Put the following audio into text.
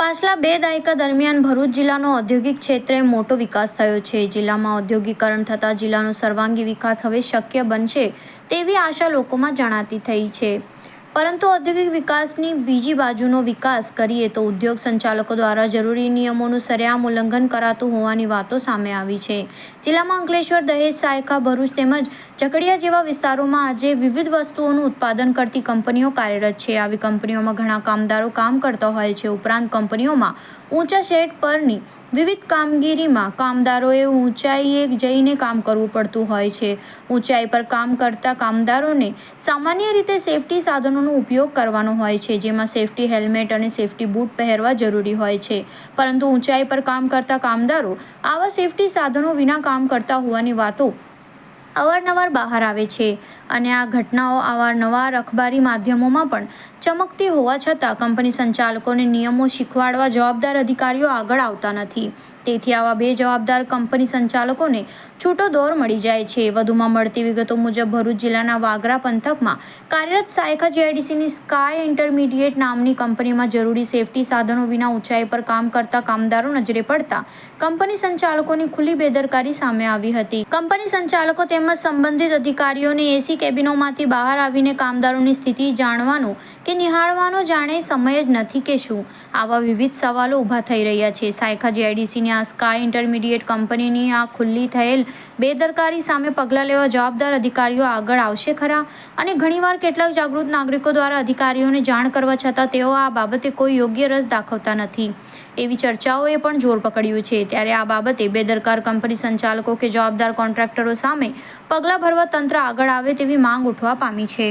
પાછલા બે દાયકા દરમિયાન ભરૂચ જિલ્લાનો ઔદ્યોગિક ક્ષેત્રે મોટો વિકાસ થયો છે. જિલ્લામાં ઔદ્યોગિકરણ થતાં જિલ્લાનો સર્વાંગી વિકાસ હવે શક્ય બનશે તેવી આશા લોકોમાં જણાતી થઈ છે. પરંતુ ઔદ્યોગિક વિકાસની બીજી બાજુનો વિકાસ કરીએ તો ઉદ્યોગ સંચાલકો દ્વારા જરૂરી નિયમોનું સરેઆમ ઉલ્લંઘન કરાતું હોવાની વાતો સામે આવી છે. જિલ્લામાં અંકલેશ્વર, દહેજ સાયકા ભરૂચ તેમજ ચકડિયા જેવા વિસ્તારોમાં આજે વિવિધ વસ્તુઓનું ઉત્પાદન કરતી કંપનીઓ કાર્યરત છે. આવી કંપનીઓમાં ઘણા કામદારો કામ કરતા હોય છે. ઉપરાંત કંપનીઓમાં ઊંચા શેડ પરની વિવિધ કામગીરીમાં કામદારોએ ઊંચાઈએ જઈને કામ કરવું પડતું હોય છે. ઊંચાઈ પર કામ કરતા કામદારોને સામાન્ય રીતે સેફટી સાધનોનો ઉપયોગ કરવાનો હોય છે, જેમાં સેફટી હેલ્મેટ અને સેફટી બૂટ પહેરવા જરૂરી હોય છે. પરંતુ ઊંચાઈ પર કામ કરતા કામદારો આવા સેફટી સાધનો વિના કામ કરતા હોવાની વાતો અવારનવાર બહાર આવે છે અને આ ઘટનાઓ અવારનવાર અખબારી માધ્યમોમાં પણ ચમકતી હોવા છતાં કંપની સંચાલકોને નિયમો શીખવાડવા જવાબદાર અધિકારીઓ આગળ આવતા નથી. તેથી આવા બે જવાબદાર કંપની સંચાલકોને છૂટો દોર મળી જાય છે. વધુમાં મળતી વિગતો મુજબ ભરૂચ જિલ્લાના વાગરા પંથકમાં કાર્યરત સાયકા જીઆઈડીસીની સ્કાય ઇન્ટરમીડિયેટ નામની કંપનીમાં જરૂરી સેફટી સાધનો વિના ઊંચાઈ પર કામ કરતા કામદારો નજરે પડતા કંપની સંચાલકોની ખુલ્લી બેદરકારી સામે આવી હતી. કંપની સંચાલકો તેમજ સંબંધિત અધિકારીઓને એસી કેબિનોમાંથી બહાર આવીને કામદારોની સ્થિતિ જાણવાનો કે નિહાળવાનો જાણે સમય જ નથી કે શું આવા વિવિધ સવાલો ઊભા થઈ રહ્યા છે. સાયખા જીઆઈડીસીની આ સ્કાય ઇન્ટરમીડિયેટ કંપનીની આ ખુલ્લી થયેલ બેદરકારી સામે પગલાં લેવા જવાબદાર અધિકારીઓ આગળ આવશે ખરા? અને ઘણીવાર કેટલાક જાગૃત નાગરિકો દ્વારા અધિકારીઓને જાણ કરવા છતાં તેઓ આ બાબતે કોઈ યોગ્ય રસ દાખવતા નથી. એવી ચર્ચાઓએ પણ જોર પકડ્યું છે. ત્યારે આ બાબતે બેદરકાર કંપની સંચાલકો કે જવાબદાર કોન્ટ્રાક્ટરો સામે પગલાં ભરવા તંત્ર આગળ આવે તેવી માંગ ઉઠવા પામી છે.